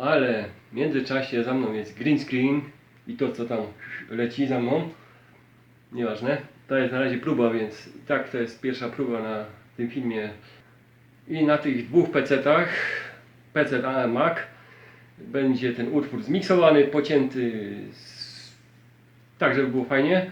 Ale w międzyczasie za mną jest green screen i to co tam leci za mną. Nieważne. To jest na razie próba, więc tak to jest pierwsza próba na tym filmie. I na tych dwóch PC-tach, PC a Mac, będzie ten utwór zmiksowany, pocięty, z... tak żeby było fajnie.